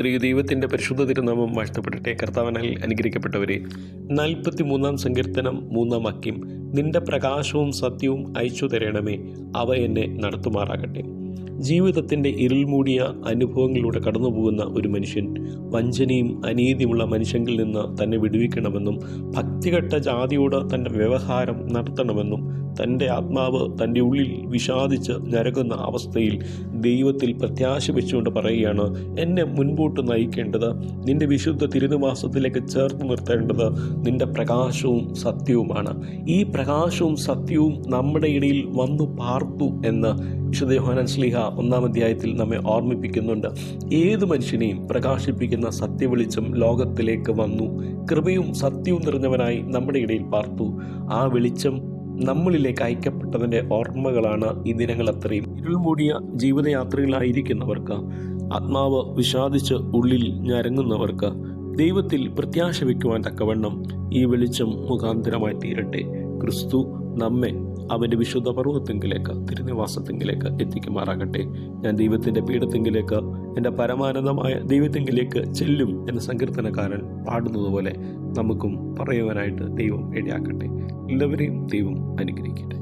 ദൈവത്തിന്റെ പരിശുദ്ധ തിരുനാമം വാഴ്ത്തപ്പെടട്ടെ. കർത്താവനാൽ അനുഗ്രഹിക്കപ്പെട്ടവരെ നാൽപ്പത്തി മൂന്നാം സങ്കീർത്തനം മൂന്നാം വാക്യം നിന്റെ പ്രകാശവും സത്യവും അയച്ചു തരണമേ അവ എന്നെ നടത്തുമാറാകട്ടെ. ജീവിതത്തിന്റെ ഇരുൾമൂടിയ അനുഭവങ്ങളിലൂടെ കടന്നുപോകുന്ന ഒരു മനുഷ്യൻ വഞ്ചനയും അനീതിയുമുള്ള മനുഷ്യങ്കിൽ നിന്ന് തന്നെ വിടുവിക്കണമെന്നും ഭക്തികെട്ട ജാതിയോട് തന്റെ വ്യവഹാരം നടത്തണമെന്നും തന്റെ ആത്മാവ് തന്റെ ഉള്ളിൽ വിഷാദിച്ച് ഞരകുന്ന അവസ്ഥയിൽ ദൈവത്തിൽ പ്രത്യാശ വെച്ചുകൊണ്ട് പറയുകയാണ് എന്നെ മുൻപോട്ട് നയിക്കേണ്ടത് നിന്റെ വിശുദ്ധ തിരുനിവാസത്തിലേക്ക് ചേർത്ത് നിർത്തേണ്ടത് നിന്റെ പ്രകാശവും സത്യവുമാണ്. ഈ പ്രകാശവും സത്യവും നമ്മുടെ ഇടയിൽ വന്നു പാർത്തു എന്ന് വിശുദ്ധ യോഹാനൻ സ്ലിഹ ഒന്നാം അധ്യായത്തിൽ നമ്മെ ഓർമ്മിപ്പിക്കുന്നുണ്ട്. ഏത് മനുഷ്യനെയും പ്രകാശിപ്പിക്കുന്ന സത്യവെളിച്ചം ലോകത്തിലേക്ക് വന്നു. കൃപയും സത്യവും നിറഞ്ഞവനായി നമ്മുടെ ഇടയിൽ പാർത്തു. ആ വെളിച്ചം നമ്മളിലേക്ക് അയക്കപ്പെട്ടതിന്റെ ഓർമ്മകളാണ് ഈ ദിനങ്ങൾ അത്രയും. ഇരുൾ മൂടിയ ജീവിതയാത്രയിലായിരിക്കുന്നവർക്ക് ആത്മാവ് വിഷാദിച്ച് ഉള്ളിൽ ഞരങ്ങുന്നവർക്ക് ദൈവത്തിൽ പ്രത്യാശ വയ്ക്കുവാൻ തക്കവണ്ണം ഈ വെളിച്ചം മുഖാന്തരമായി തീരട്ടെ. ക്രിസ്തു നമ്മെ അവന്റെ വിശുദ്ധ പർവത്തെങ്കിലേക്ക് തിരുനിവാസത്തെങ്കിലേക്ക് എത്തിക്കുമാറാകട്ടെ. ഞാൻ ദൈവത്തിന്റെ പീഠത്തെങ്കിലേക്ക് എന്റെ പരമാനന്ദമായ ദൈവത്തെങ്കിലേക്ക് ചെല്ലും എന്ന സങ്കീർത്തനക്കാരൻ പാടുന്നതുപോലെ നമുക്കും പറയുവാനായിട്ട് ദൈവം ഇടയാക്കട്ടെ എല്ലാവരെയും ദൈവം അനുഗ്രഹിക്കട്ടെ.